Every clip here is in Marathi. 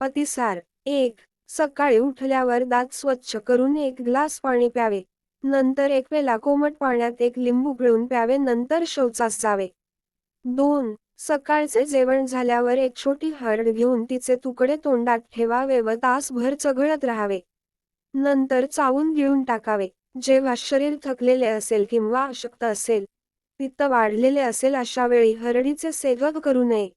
अतिसार. एक सकाळी उठल्यावर दात स्वच्छ करून एक ग्लास पाणी प्यावे. नंतर एक वेळा कोमट पाण्यात एक लिंबू पिळून प्यावे नंतर शौचास जावे. दोन सकाळचे जेवण झाल्यावर एक छोटी हळद घेऊन तिचे तुकडे तोंडात ठेवावे व तासभर चघळत राहावे. नंतर चावून गिळून टाकावे. जेव्हा शरीर थकलेले असेल किंवा अशक्त असेल पित्त वाढलेले असेल अशा वेळी हरडीचे सेवन करू नये.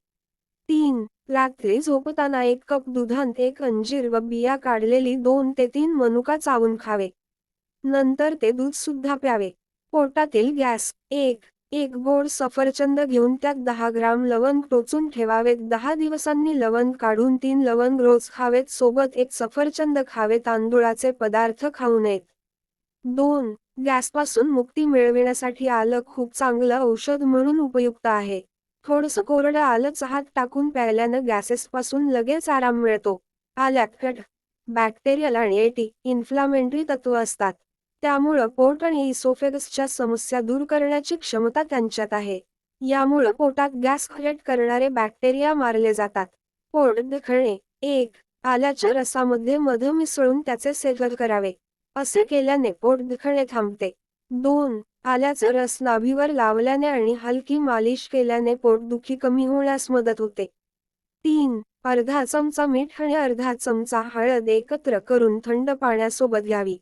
तीन. रात्री झोपताना एक कप दुधांत एक अंजीर व बिया काढलेली दोन ते तीन मनुका चावून खावे. नंतर ते दूध सुद्धा प्यावे. पोटातील गॅस. एक. एक गोड सफरचंद घेऊन त्यात दहा ग्राम लवंग टोचून ठेवावेत. दहा दिवसांनी लवंग काढून तीन लवंग रोज खावेत. सोबत एक सफरचंद खावे. तांदुळाचे पदार्थ खाऊ नयेत. दोन. गॅसपासून मुक्ती मिळविण्यासाठी आलं खूप चांगलं औषध म्हणून उपयुक्त आहे. थोडंसं कोरडं आलं चहात टाकून प्यायल्यानं गॅसेस पासून लगेच आराम मिळतो. आल्यात बॅक्टेरियल आणि एटी इन्फ्लामेंटरी तत्व असतात. त्यामुळं पोट आणि इसोफेगसच्या समस्या दूर करण्याची क्षमता त्यांच्यात आहे. यामुळं पोटात गॅस क्रिएट करणारे बॅक्टेरिया मारले जातात. पोट दुखणे एक आल्याच्या रसामध्ये मध मिसळून त्याचे सेवन करावे. असे केल्याने पोट दुखणे थांबते. दोन आल्याचा रस नाभीवर लावल्याने आणि हलकी मालिश केल्याने पोटदुखी कमी होण्यास मदत होते. तीन अर्धा चमचा मीठ आणि अर्धा चमचा हळद एकत्र करून थंड पाण्यासोबत घ्यावी.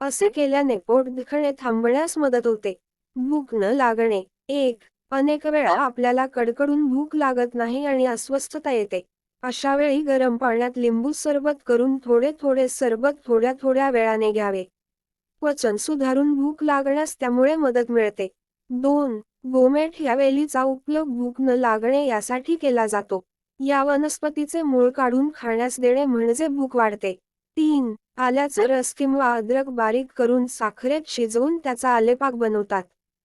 असे केल्याने पोट दुखणे थांबण्यास मदत होते. भूक न लागणे. एक अनेक वेळा आपल्याला कडकडून भूक लागत नाही आणि अस्वस्थता येते. अशा वेळी गरम पाण्यात लिंबू सरबत करून थोडे थोडे सरबत थोड्या थोड्या वेळाने घ्यावे. पचन सुधारून भूक लागण्यास त्यामुळे मदत मिळते. दोन गोमेठ या वेलीचा उपयोग भूक न लागणे यासाठी केला जातो. या वनस्पतीचे मूळ काढून खाण्यास देणे म्हणजे भूक वाढते. तीन आल्याचा रस किंवा अद्रक बारीक करून साखरेत शिजवून त्याचा आलेपाक बनवतात.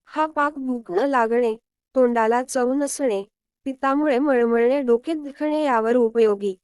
हा पाक भूक न लागणे तोंडाला चव नसणे पितामुळे मळमळणे डोके दुखणे यावर उपयोगी.